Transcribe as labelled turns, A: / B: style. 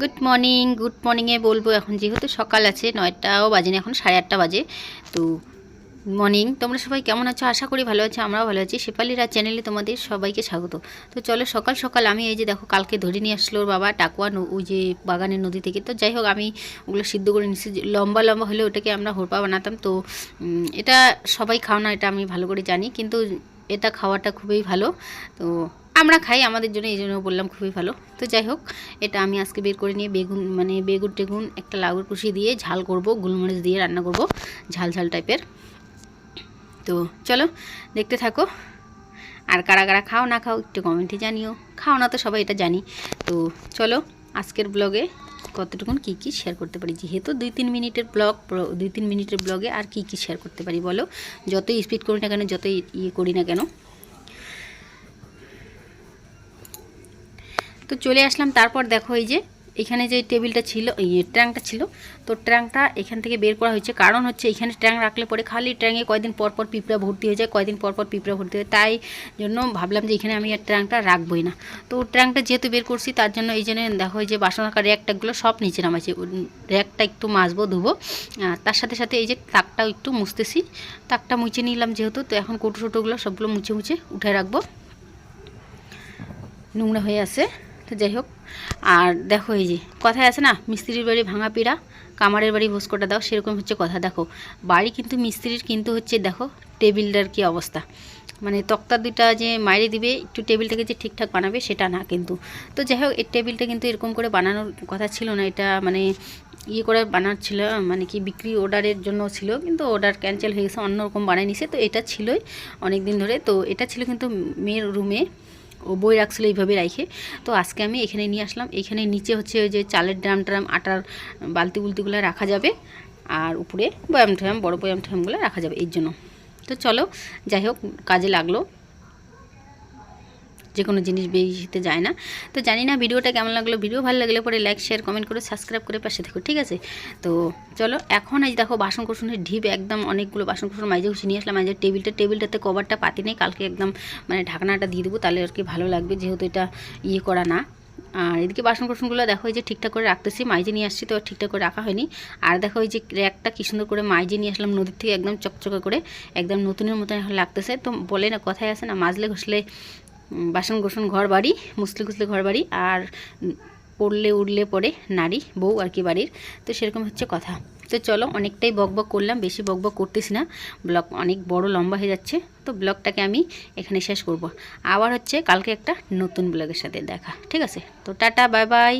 A: Good morning good মর্নিংয়ে বলব এখন যেহেতু সকাল আছে, নয়টাও বাজেনি, এখন সাড়ে আটটা বাজে। তো মর্নিং তোমরা সবাই কেমন আছো? আশা করি ভালো আছো, আমরাও ভালো আছি। শেপালিরা চ্যানেলে তোমাদের সবাইকে স্বাগত। তো চলো সকাল সকাল আমি এই যে দেখো, কালকে ধরে নিয়ে আসলো বাবা টাকুয়া ন- ওই যে বাগানের নদী থেকে। তো যাই হোক, আমি ওগুলো সিদ্ধ করে নিচ্ছি লম্বা লম্বা হলে ওটাকে আমরা হোরপা বানাতাম। তো এটা সবাই খাও না, এটা আমি ভালো করে জানি। কিন্তু এটা খাওয়াটা খুবই ভালো। তো আমরা খাই, আমাদের জন্য, এই জন্য বললাম খুবই ভালো। তো যাই হোক, এটা আমি আজকে বের করে নিয়ে বেগুন মানে বেগুন টেগুন, একটা লাউর কুশি দিয়ে ঝাল করব, গোলমরিচ দিয়ে রান্না করব, ঝাল ঝাল টাইপের। তো চলো, দেখতে থাকো। আর কারা কারা খাও না খাও একটু কমেন্টে জানিও। খাও না তো সবাই এটা জানি। তো চলো, আজকের ব্লগে কতটুকুন কী কী শেয়ার করতে পারি? যেহেতু দুই তিন মিনিটের ব্লগ দুই তিন মিনিটের ব্লগে আর কী কী শেয়ার করতে পারি বলো? যতই স্পিড করি না কেন, যতই ইয়ে করি না কেন তো চলে আসলাম, তারপর দেখো এই যে এখানে যে টেবিলটা ছিল ট্যাঙ্কটা ছিল, তো ট্যাঙ্কটা এখান থেকে বের করা হয়েছে। কারণ হচ্ছে এখানে ট্যাঙ্ক রাখলে পরে খালি ট্যাঙ্কে কয়দিন পর পর পিঁপড়া ভর্তি হয়ে যায়, কয়দিন পর পর পিঁপড়া ভর্তি হয় তাই জন্য ভাবলাম যে এখানে আমি আর ট্যাঙ্কটা রাখবোই না। তো ট্যাঙ্কটা যেহেতু বের করছি, তার জন্য এই জন্য দেখো এই যে বাসন রাখার র্যাকটাগুলো সব নিচে নামাইছে। র্যাকটা একটু মাজবো, ধুবো। তার সাথে সাথে এই যে তাকটাও একটু মুছতেছি। তাকটা মুছে নিলাম যেহেতু, তো এখন কোটো টোটোগুলো সবগুলো মুছে মুছে উঠে রাখব। নোংরা হয়ে আছে। তো যাই হোক, আর দেখো এই যে, কথায় আছে না, মিস্ত্রির বাড়ি ভাঙা পিড়া, কামারের বাড়ি ভোসকোটা দাও, সেরকম হচ্ছে কথা। দেখো, বাড়ি কিন্তু মিস্ত্রির কিন্তু হচ্ছে, দেখো, টেবিলটার কি অবস্থা। মানে তক্তা দুইটা যে মাইরে দিবে, একটু টেবিলটাকে যে ঠিকঠাক বানাবে, সেটা না কিন্তু। তো যাই হোক, এই টেবিলটা কিন্তু এরকম করে বানানোর কথা ছিল না, এটা মানে ইয়ে করে বানাচ্ছিল মানে কি বিক্রি অর্ডারের জন্য ছিল, কিন্তু অর্ডার ক্যান্সেল হয়ে গেছে, অন্যরকম বানাই নিছে, তো এটা ছিলই অনেক দিন ধরে। তো এটা ছিল কিন্তু মেয়ের রুমে। বই রাখছিলো এইভাবে রাইখে। তো আজকে আমি এখানে নিয়ে আসলাম। এখানে নিচে হচ্ছে ওই যে চালের ড্রাম ট্রাম, আটার বালতি বুলতিগুলো রাখা যাবে। আর উপরে বয়াম ঠয়াম বড় বয়াম ঠয়ামগুলো রাখা যাবে এর জন্য। তো চলো, যাই হোক, কাজে লাগল। যে কোনো জিনিস বেশিতে যায় না। তো জানি না ভিডিওটা কেমন লাগল। ভিডিও ভালো লাগলে পরে লাইক শেয়ার কমেন্ট করে সাবস্ক্রাইব করে পাশে থাকো, ঠিক আছে? তো চলো, এখন এই দেখো বাসন কোসনের ঢিপ, একদম অনেকগুলো বাসন কোসন মাইজে ঘুষি নিয়ে আসলাম। মাইজে টেবিলটা, টেবিলটাতে কভারটা পাতি নেই। কালকে একদম মানে ঢাকনাটা দিয়ে দেবো, তাহলে আর কি ভালো লাগবে, যেহেতু এটা ইয়ে করা না। আর এদিকে বাসন কোসনগুলো দেখো যে ঠিকঠাক করে রাখতেছি, মাইজে নিয়ে আসছি, তো ঠিকঠাক করে রাখা হয়নি। আর দেখো এই যে র্যাকটা কি সুন্দর করে মাইজে নিয়ে আসলাম নদীর থেকে, একদম চকচকে করে, একদম নতুনের মতন এখন লাগতেছে। তো বলে না, কথায় আছে না, মাজলে ঘষলে বাসন গোসন ঘর বাড়ি, মুসলে কুসলি ঘর বাড়ি আর পড়লে উড়লে পরে নারী, বউ আর কি বাড়ির। তো সেরকম হচ্ছে কথা। তো চলো অনেকটাই বকবক করলাম, বেশি বকবক করতেছি না। ব্লগ অনেক বড় লম্বা হয়ে যাচ্ছে, তো ব্লগটাকে আমি এখানে শেষ করব। আবার হচ্ছে কালকে একটা নতুন ব্লগের সাথে দেখা, ঠিক আছে? তো টাটা, বাই বাই।